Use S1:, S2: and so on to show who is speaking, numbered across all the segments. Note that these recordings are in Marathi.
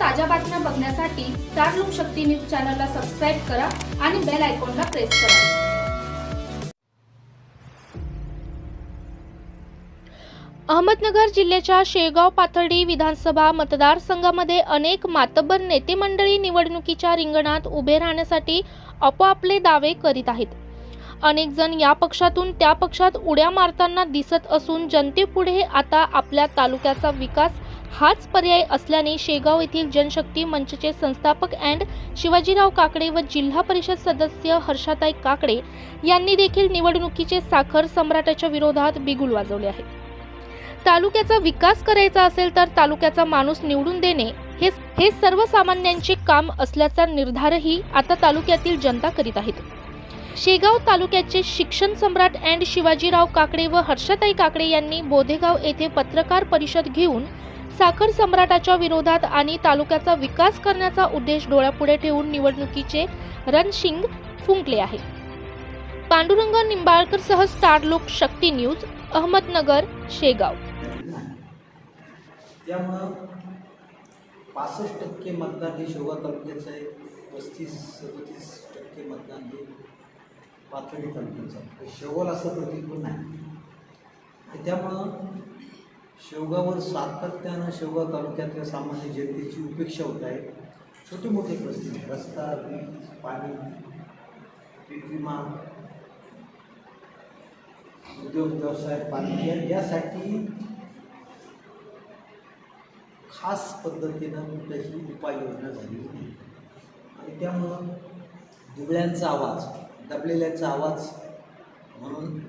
S1: ताज्या बातम्या बघण्यासाठी स्टार लोकशक्ती न्यूज चॅनलला सबस्क्राईब करा आणि बेल आयकॉनला प्रेस करा. अहमदनगर जिल्ह्याच्या शेगाव पाथर्डी विधानसभा मतदारसंघामध्ये अनेक मातब्बर नेते मंडळी निवडणुकीच्या रिंगणात उभे राहण्यासाठी आपोआपले दावे करीत आहेत. अनेक जण या पक्षातून त्या पक्षात उड्या मारताना दिसत असून जनतेपुढे आता आपल्या तालुक्याचा विकास हाच पर्याय असल्याने शेगाव येथील जनशक्ती मंचचे संस्थापक अँड शिवाजीराव काकडे व जिल्हा परिषद सदस्य हर्षाताई काकडे यांनी देखील निवडणुकीचे साखर सम्राटाच्या विरोधात बिगुल वाजवले आहे. तालुक्याचा विकास करायचा असेल तर तालुक्याचा माणूस निवडून देणे हे हे सर्वसामान्यांचे काम असल्याचा निर्धारही आता तालुक्यातील जनता करीत आहेत. शेगाव तालुक्याचे शिक्षण सम्राट अँड शिवाजीराव काकडे व हर्षताई काकडे यांनी बोधेगाव येथे पत्रकार परिषद घेऊन साखर सम्राटाच्या विरोधात आणि तालुक्याचा विकास करण्याचा उद्देश डोळ्यापुढे ठेवून निवडणुकीचे रणशिंग फुंकले आहे. पांडुरंग निंबाळकर सह स्टार लोक शक्ती न्यूज अहमदनगर शेगाव.
S2: त्यामुळं पासष्ट टक्के मतदान हे शेवगाव तालुक्याचं आहे. पस्तीस सदतीस टक्के मतदान हे पाथर्डी तालुक्याचं आहे तर असं प्रतीक पण नाही. आणि त्यामुळं शेवगावर सातत्यानं शेवगाव तालुक्यातल्या सामान्य जनतेची उपेक्षा होत आहे. छोटे मोठे प्रश्न रस्ता वीज पाणी पीक विमा उद्योग व्यवसाय पाणी यासाठी खास पद्धतीनं कुठेही उपाययोजना झाली नाही. आणि त्यामुळं दुबळ्यांचा आवाज दबलेल्यांचा आवाज म्हणून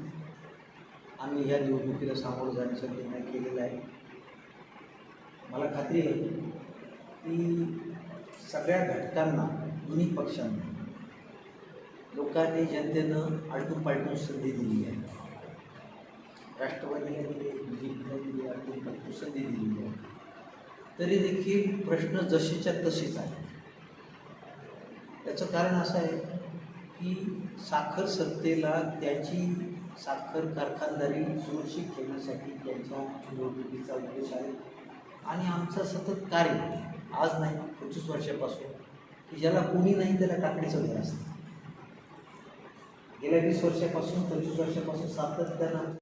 S2: आम्ही या निवडणुकीला सामोरं जाण्याचा निर्णय केलेला आहे. मला खात्री आहे की सगळ्या घटकांना दोन्ही पक्षांना लोकांनी जनतेनं आलटून पालटून संधी दिली आहे. राष्ट्रवादीला दिली बी जे पीला दिली आलटून पालटून संधी दिलेली आहे. तरी देखील प्रश्न जसेच्या तसेच आहे त्याचं कारण असं आहे की साखर सत्तेला त्याची साखर कारखानदारी सुरक्षित ठेवण्यासाठी त्यांच्या निवडणुकीचा उद्देश आहे. आणि आमचा सतत कार्य आज नाही पंचवीस वर्षापासून की ज्याला कोणी नाही त्याला काकडीचं घर असतं. गेल्या वीस वर्षापासून पंचवीस वर्षापासून सातत्यानं